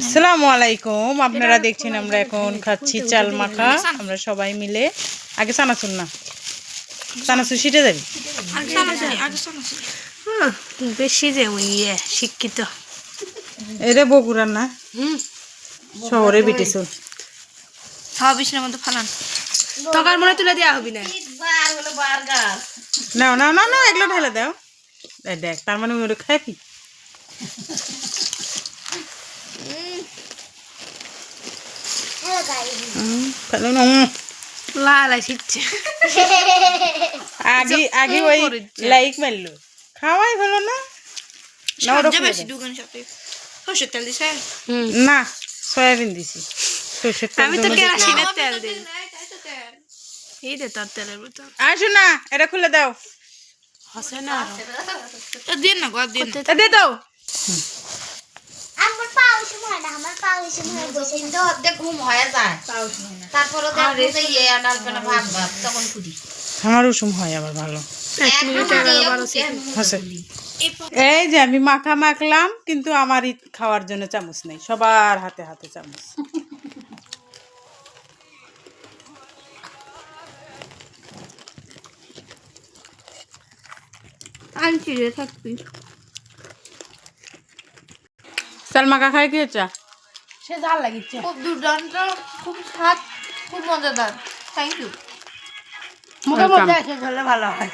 আসসালামু আলাইকুম। আপনারা দেখছেন আমরা এখন খাচ্ছি চাল মাখা। আমরা সবাই মিলে আগে চানাচুর না। চানাচুর শিটে যাবি? বেশি যে ওই ইয়ে শিক্ষিত। এরে বগুড়ার না? হুম। শহরে বিটেছুন ফালান। তকার মনে তুলে দেওয়া হবি না। নাও নাও না না এগুলো ঢেলে দাও। দেখ তার মানে ওটা হুম, ফেলো না, লাল আসিচ্ছে আগে আগে ওই লাইক মারলো খাওয়াই হলো না না ওটা খুলে বেশি দাও। দুগান সাথে সর্ষের তেল দিছে না সয়াবিন দিছি সর্ষের তেল আমি তো কেরাসিনের তেল দিই এই দে তোর তেলের বোতল আসো না এটা খুলে দাও হাসে না দিন না গো দিন দে দাও আমার হয়ে যে ইয়ে হয় আবার ভালো। এই যে আমি মাখা মাখলাম কিন্তু আমার খাওয়ার জন্য চামচ নেই। সবার হাতে হাতে চামচ। আনছি রে থাকবি। চাল মাখা খাই কি হচ্ছে? সে জাল লাগিছে খুব দুর্দান্ত খুব স্বাদ খুব মজাদার। থ্যাংক ইউ মোটামুটি ভালো হয়।